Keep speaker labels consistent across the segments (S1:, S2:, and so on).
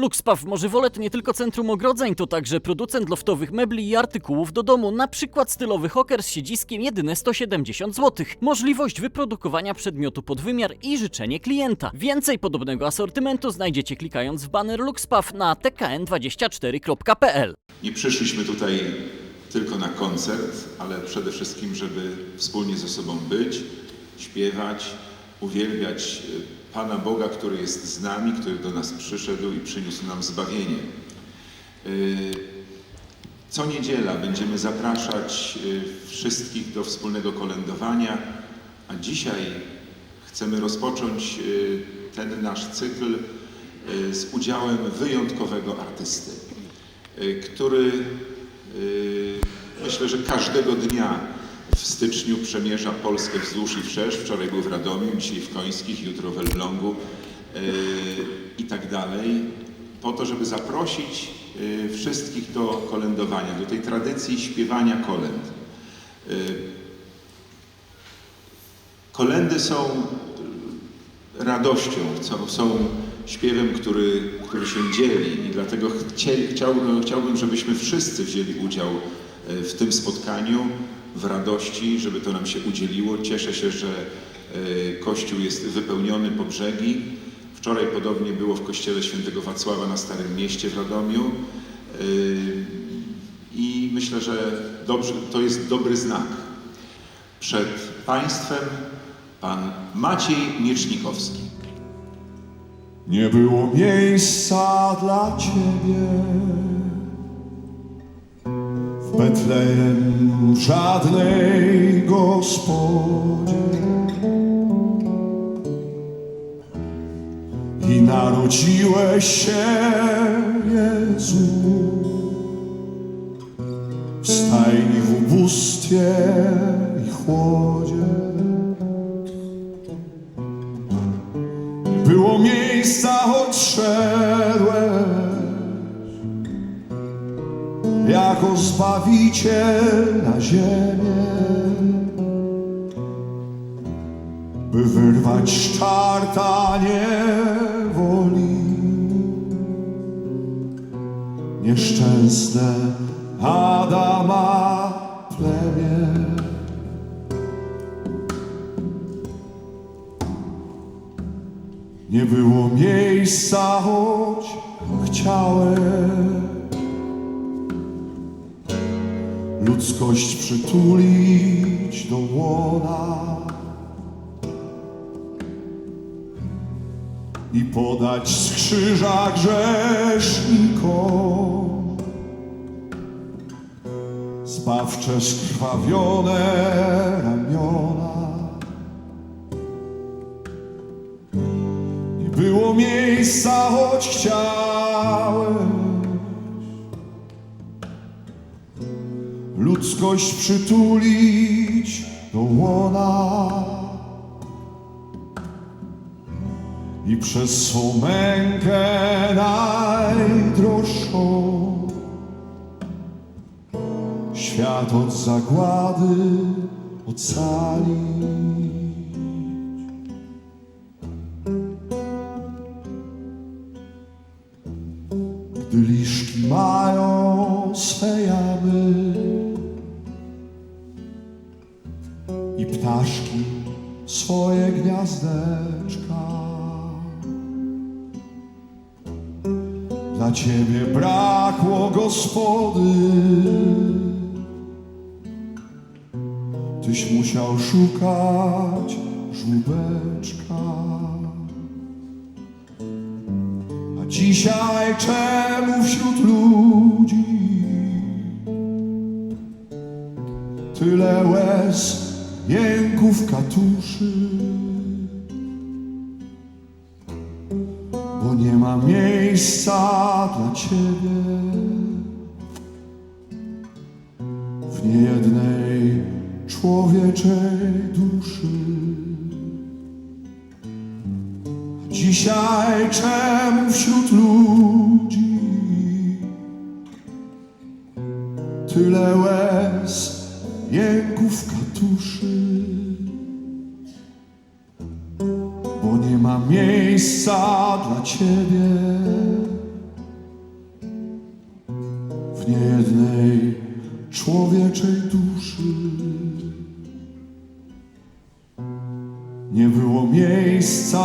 S1: Luxpaw Morzywolet nie tylko centrum ogrodzeń, to także producent loftowych mebli i artykułów do domu, na przykład stylowy hoker z siedziskiem jedyne 170 zł. Możliwość wyprodukowania przedmiotu pod wymiar i życzenie klienta. Więcej podobnego asortymentu znajdziecie klikając w baner Luxpaw na tkn24.pl.
S2: Nie przyszliśmy tutaj tylko na koncert, ale przede wszystkim, żeby wspólnie ze sobą być, śpiewać, uwielbiać y, Pana Boga, który jest z nami, który do nas przyszedł i przyniósł nam zbawienie. Y, Co niedziela będziemy zapraszać y, wszystkich do wspólnego kolędowania, a dzisiaj chcemy rozpocząć y, ten nasz cykl z udziałem wyjątkowego artysty, który myślę, że każdego dnia w styczniu przemierza Polskę wzdłuż i wszerz. Wczoraj był w Radomiu, dzisiaj w Końskich, jutro w Elblągu y, i tak dalej, po to, żeby zaprosić y, wszystkich do kolędowania, do tej tradycji śpiewania kolęd. Y, Kolendy są radością, są- są śpiewem, który, który się dzieli i dlatego chcie, chciałbym, chciałbym, żebyśmy wszyscy wzięli udział y, w tym spotkaniu, w radości, żeby to nam się udzieliło. Cieszę się, że y, Kościół jest wypełniony po brzegi. Wczoraj podobnie było w kościele świętego Wacława na Starym Mieście w Radomiu. Y, I myślę, że dobrze, to jest dobry znak. Przed Państwem pan Maciej Miecznikowski.
S3: Nie było miejsca dla Ciebie Betlejem żadnej gospodzie i narodziłeś się Jezu w stajni w ubóstwie i chłodzie. Jako Zbawiciel na ziemię, by wyrwać z czarta niewoli. Nieszczęsne Adama plemię. Nie było miejsca, choć chciałem ludzkość przytulić do łona i podać z krzyża grzesznikom zbawcze skrwawione ramiona. Nie było miejsca, choć chciałem ludzkość przytulić do łona i przez swą mękę najdroższą świat od zagłady ocalić. Swoje gniazdeczka. Dla ciebie brakło gospody, tyś musiał szukać żłóbeczka. A dzisiaj czemu wśród ludzi tyle łez, jęków, katuszy? Nie ma miejsca dla Ciebie w niejednej człowieczej duszy. Dzisiaj czemu wśród ludzi tyle łez, jęków, katuszy? Miejsca dla Ciebie niejednej człowieczej duszy. Nie było miejsca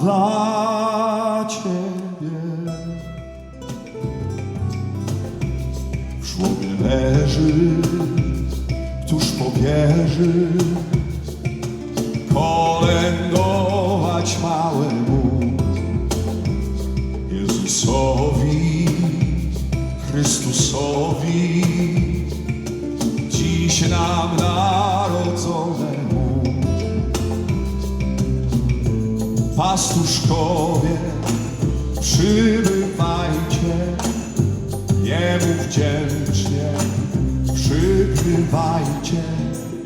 S3: dla Ciebie. W żłobie leży, pobierze kolędować Pastuszkowie, przybywajcie, Jemu wdzięcznie przygrywajcie,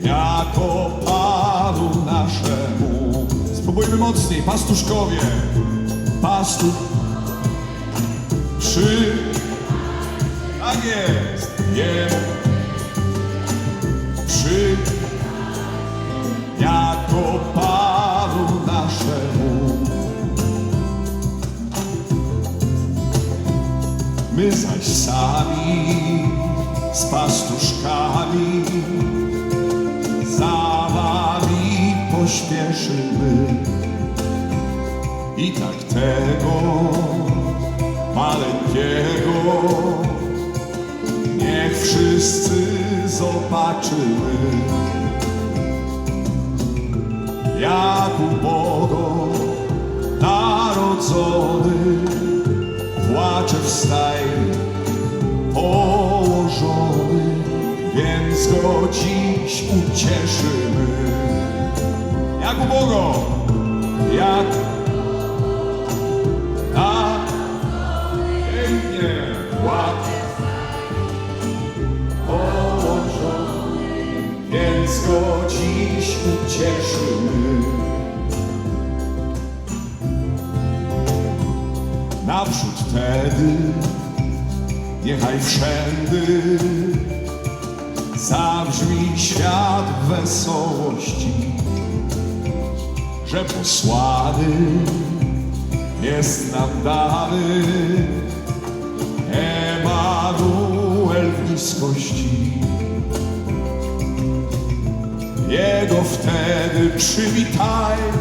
S3: jako Panu naszemu. Spróbujmy mocniej, pastuszkowie, pastusz, przy, tak jest, przy, Zaś sami z pastuszkami za wami pośpieszymy. I tak tego maleńkiego niech wszyscy zobaczymy. Jak ubogo narodzony płacze w stajni położony, więc go dziś ucieszymy. Jak ubogo, jak na pięknie płacze położony, więc go dziś ucieszymy. Naprzód wtedy, niechaj wszędy zabrzmi świat wesołości, że posłany jest nam dany. Emanuel w niskości. Jego wtedy przywitajmy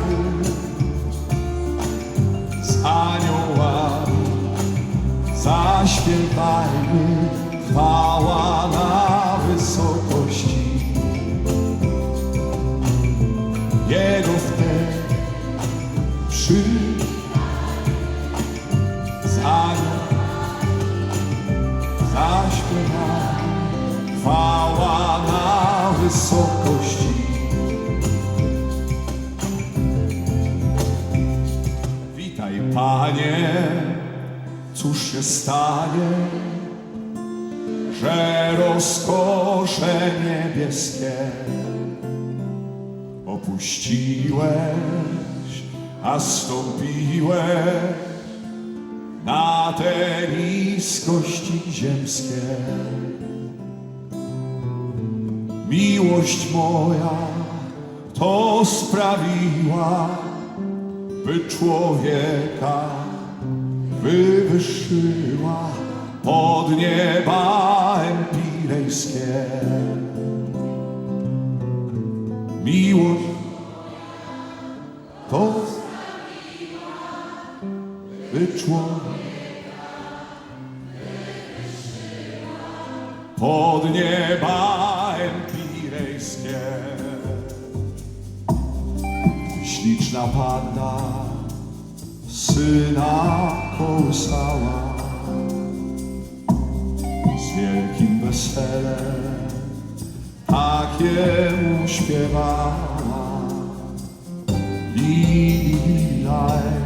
S3: zaśpiewajmy chwała na wysokości. Jego wtedy przy z aniołami zaśpiewajmy chwała na wysokości. Witaj, Panie, cóż się stanie, że rozkosze niebieskie opuściłeś, a stąpiłeś na te niskości ziemskie. Miłość moja to sprawiła, by człowieka wywyższyła pod nieba empirejskie. Miłość to człowieka pod nieba empirejskie. Śliczna panna syna z wielkim weselem takiemu śpiewała Lilaj,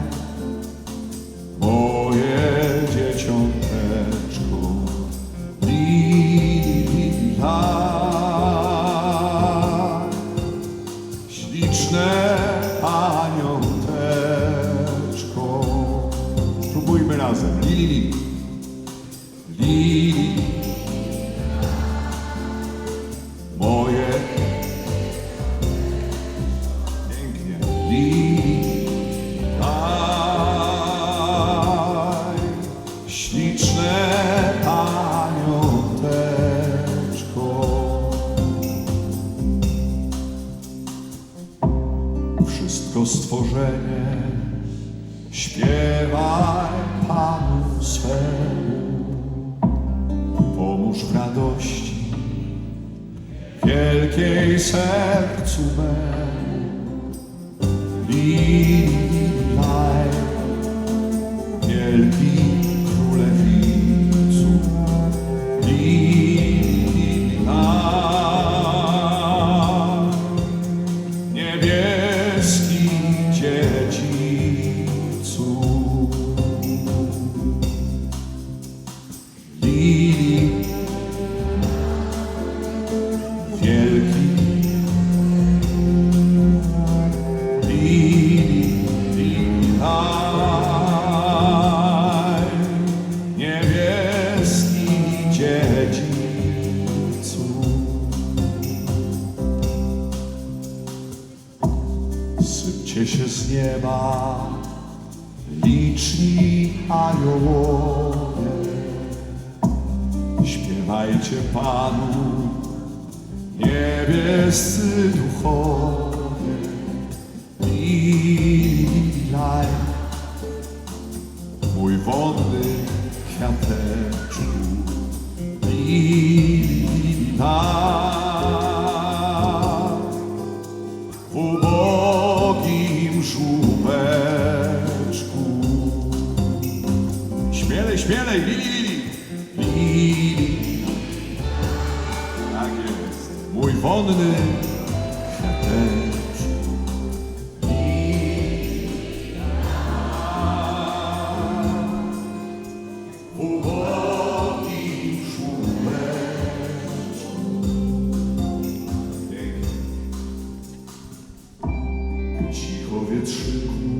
S3: suba. Dini aniołowie, śpiewajcie Panu, niebiescy duchowie, lilaj, mój wodny kwiateczku, lilaj. wonny chateczku. Cicho wietrzyku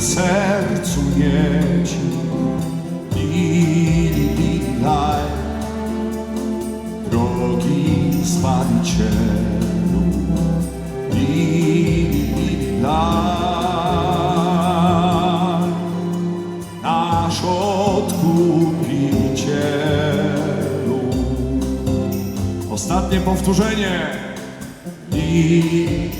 S3: mym sercu mieć. Lili, lili, laj, drogi Zbawicielu. Lili, lili, laj, nasz Odkupicielu. Ostatnie powtórzenie. Lili,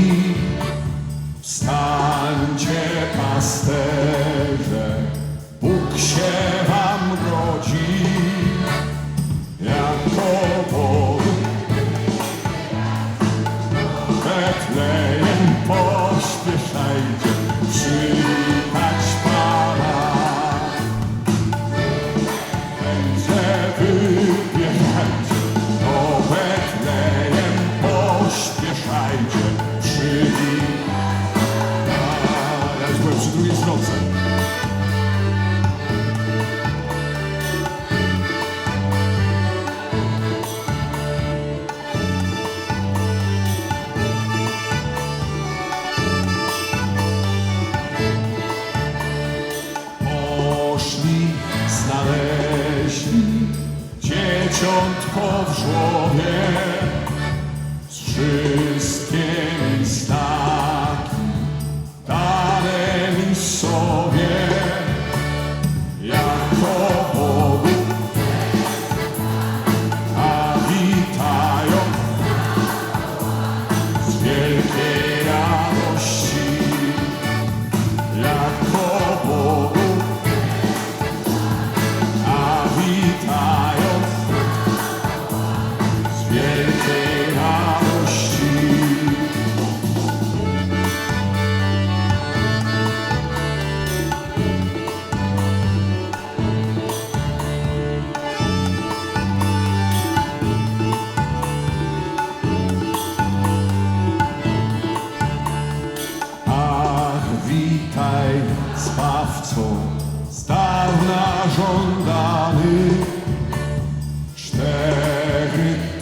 S3: jabłko w.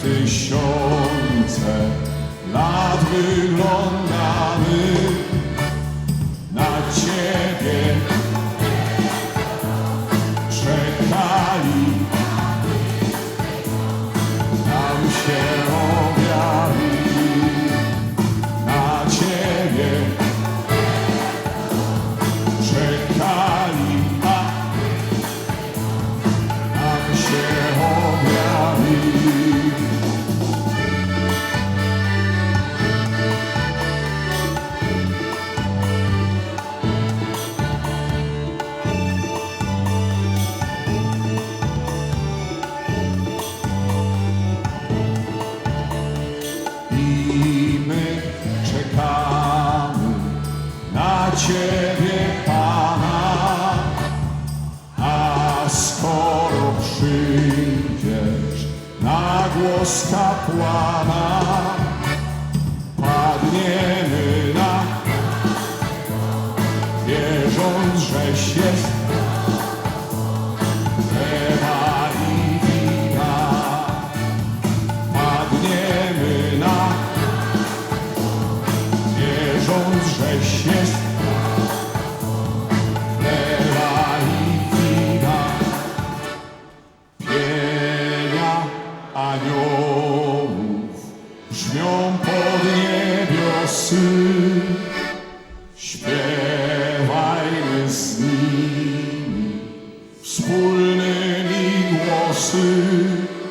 S3: tysiące lat wyglądamy na Ciebie вже щастя. 是